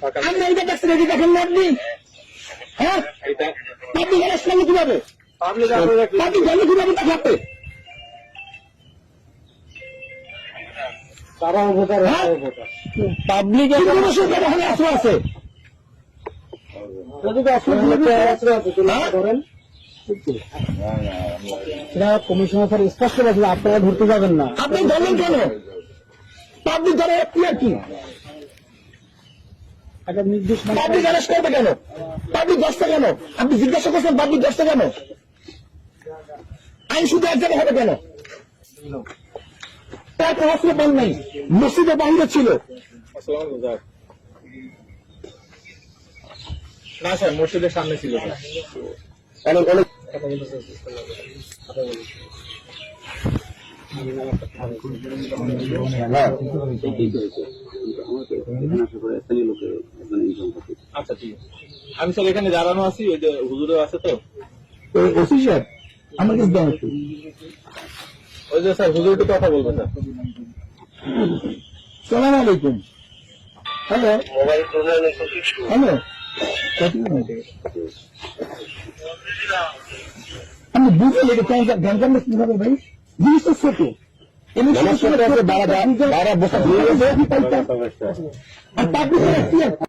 দেখছেন এটি দেখেন না আপনি? হ্যাঁ? আপনি গ্যারেজ করলে কীভাবে? আপনি? জানলে কীভাবে? পাবলিক আশ্রয় আছে, কমিশনার স্যার স্পষ্ট বলছিল আপনারা ধরতে যাবেন না। আপনি ধরলেন কেন? পাবলিক ধরে কি আর কি? একটা নির্দিষ্ট মানে- পাবলিক অ্যারেস্ট করবে কেন? পাবলিক দশটা কেন? আপনি জিজ্ঞাসা করছেন পাবলিক দশটা কেন? আইন শুধু এক জায়গায় হবে কেন? তার নাই। মসজিদের বাহিরে ছিল। না স্যার মসজিদের সামনে ছিল স্যার। অনেক অনেক। আচ্ছা ঠিক আছে। আমি স্যার এখানে দাঁড়ানো আছি ওই যে হুজুরও আছে তো। ওসি সাহেব আমার কাছে দেন একটু। ওই যে স্যার হুজুর একটু কথা বলব স্যার সালাম আলাইকুম। হ্যালো। হ্যালো। আমি ভাই? জিনিস তো ছোট। ছোট ছোট বাড়া বাড়া বসা আর পাবলিক